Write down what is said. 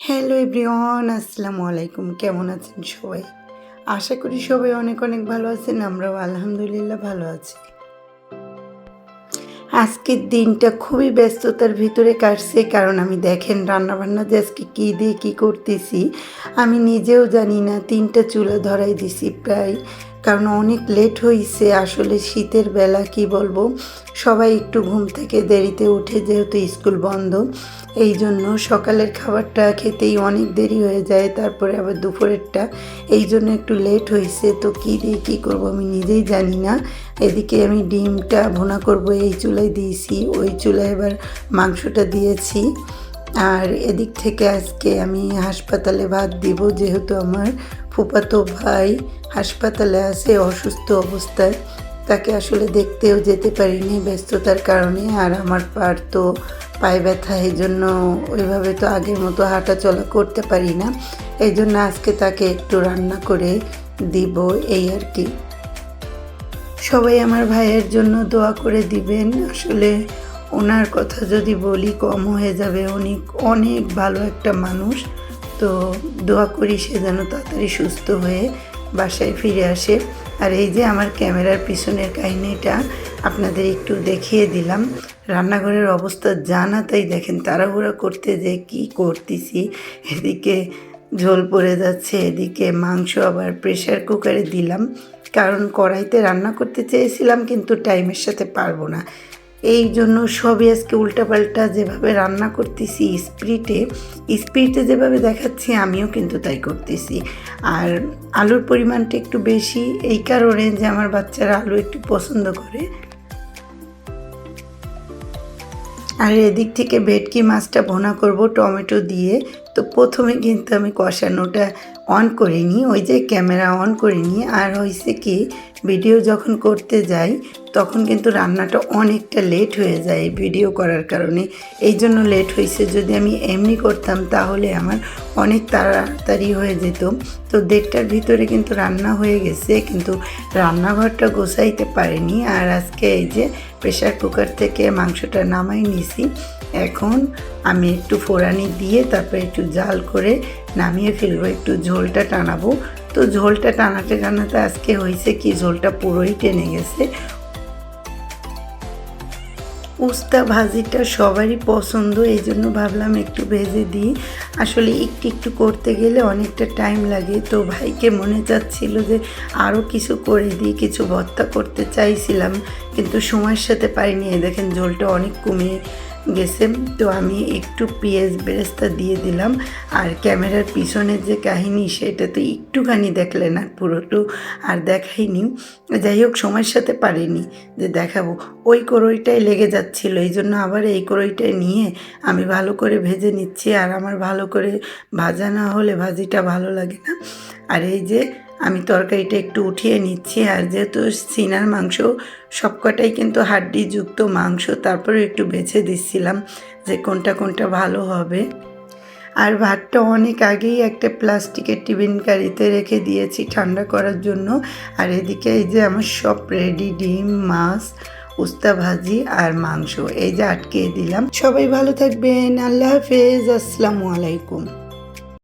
Hello everyone আসসালামু আলাইকুম কেমন আছেন সবাই? আশা করি সবাই অনেক অনেক ভালো আছেন, আমরাও আলহামদুলিল্লাহ ভালো আছি। আজকের দিনটা খুবই ব্যস্ততার ভিতরে কাটছে, কারণ আমি দেখেন রান্নাবান্না যে আজকে কী দিয়ে কী করতেছি, আমি নিজেও জানি না, তিনটা চুলা ধরাই দিছি প্রায় কারণ অনেক লেট হয়েছে আসলে শীতের বেলা কি বলব? সবাই একটু ঘুম থেকে দেরিতে উঠে যেহেতু স্কুল বন্ধ, এই জন্য সকালের খাবারটা খেতেই অনেক দেরি হয়ে যায়, তারপরে আবার দুপুরেরটা, এই জন্য একটু লেট হয়েছে তো কী দিয়ে কী করব আমি নিজেই জানি না। এদিকে আমি ডিমটা ভুনা করব, এই চুলায় দিয়েছি, ওই চুলায় এবার মাংসটা দিয়েছি। আর এদিক থেকে আজকে আমি হাসপাতালে ভাত দিব, যেহেতু আমার ফুপাতো ভাই হাসপাতালে আছে, অসুস্থ অবস্থায়। তাকে আসলে দেখতেও যেতে পারিনি ব্যস্ততার কারণে, আর আমার পার তো পায়ে ব্যথা এই জন্য ওইভাবে তো আগের মতো হাঁটা চলা করতে পারি না। এই জন্য আজকে তাকে একটু রান্না করে দিব, এই আর কি। সবাই আমার ভাইয়ের জন্য দোয়া করে দিবেন। আসলে ওনার কথা যদি বলি কম হয়ে যাবে। উনি অনেক ভালো একটা মানুষ। তো দোয়া করি সে যেন তাড়াতাড়ি সুস্থ হয়ে বাসায় ফিরে আসে। আর এই যে আমার ক্যামেরার পিছনের কাহিনিটা আপনাদের একটু দেখিয়ে দিলাম। রান্নাঘরের অবস্থা জানা তাই দেখেন, তাড়াহুড়া করতে যে কি করতেছি। এদিকে ঝোল পড়ে যাচ্ছে, এদিকে মাংস আবার প্রেশার কুকারে দিলাম। কারণ কড়াইতে রান্না করতে চেয়েছিলাম, কিন্তু টাইমের সাথে পারব না। এই জন্য সবই আজকে উল্টাপাল্টা যেভাবে রান্না করতেছি, স্প্রিটে স্প্রিটে যেভাবে দেখাচ্ছি, আমিও কিন্তু তাই করতেছি। আর আলুর পরিমাণটা একটু বেশি, এই কারণে যে আমার বাচ্চারা আলু একটু পছন্দ করে। আর এদিক থেকে ভেটকি মাছটা ভোনা করব টমেটো দিয়ে। তো প্রথমে কিন্তু আমি কষানোটা অন করিনি ওই যে ক্যামেরা অন করিনি আর হয়েছে কি ভিডিও যখন করতে যাই, তখন কিন্তু রান্নাটা অনেকটা লেট হয়ে যায় ভিডিও করার কারণে। এই জন্য লেট হয়েছে যদি আমি এমনি করতাম, তাহলে আমার অনেক তাড়াতাড়ি হয়ে যেত। তো দেড়টার ভিতরে কিন্তু রান্না হয়ে গেছে, কিন্তু রান্নাঘরটা গোছাইতে পারিনি। আর আজকে এই যে প্রেশার কুকার থেকে মাংসটা নামাই নিছি। এখন আমি একটু ফোড়ানি দিয়ে তারপরে একটু জাল করে নামিয়ে ফেলব, একটু ঝোলটা টানাবো। তো ঝোলটা টানাতে টানাতে আজকে হয়েছে কি, ঝোলটা পুরোই টেনে গেছে। উস্তা ভাজিটা সবারই পছন্দ এই জন্য ভাবলাম একটু ভেজে দিই। আসলে একটু একটু করতে গেলে অনেকটা টাইম লাগে। তো ভাইকে মনে চাচ্ছিল যে আরও কিছু করে দিই, কিছু ভর্তা করতে চাইছিলাম, কিন্তু সময়ের সাথে পারিনি। দেখেন ঝোলটা অনেক কমিয়ে গেছে, তো আমি একটু পেঁয়াজ বেরেস্তা দিয়ে দিলাম। আর ক্যামেরার পিছনের যে কাহিনী, সেটা তো একটুখানি দেখলেন আর পুরোটো আর দেখাইনি। যাই হোক, সময়ের সাথে পারিনি যে দেখাবো। ওই করইটাই লেগে যাচ্ছিল, এই জন্য আবার এই করইটাই নিয়ে আমি ভালো করে ভেজে নিচ্ছি। আর আমার ভালো করে ভাজা না হলে ভাজিটা ভালো লাগে না। আর এই যে আমি তরকারিটা একটু উঠিয়ে নিচ্ছি আর যেহেতু সিনার মাংস সবকটাই কিন্তু হাড্ডিযুক্ত মাংস, তারপরে একটু বেছে দিচ্ছিলাম যে কোনটা কোনটা ভালো হবে। আর ভাতটা অনেক আগেই একটা প্লাস্টিকের টিফিন কারিতে রেখে দিয়েছি ঠান্ডা করার জন্য। আর এদিকে এই যে আমার সব রেডি ডিম, মাছ, উস্তা ভাজি আর মাংস, এই যে আটকে দিলাম। সবাই ভালো থাকবেন, আল্লাহ হাফেজ, আসসালামু আলাইকুম।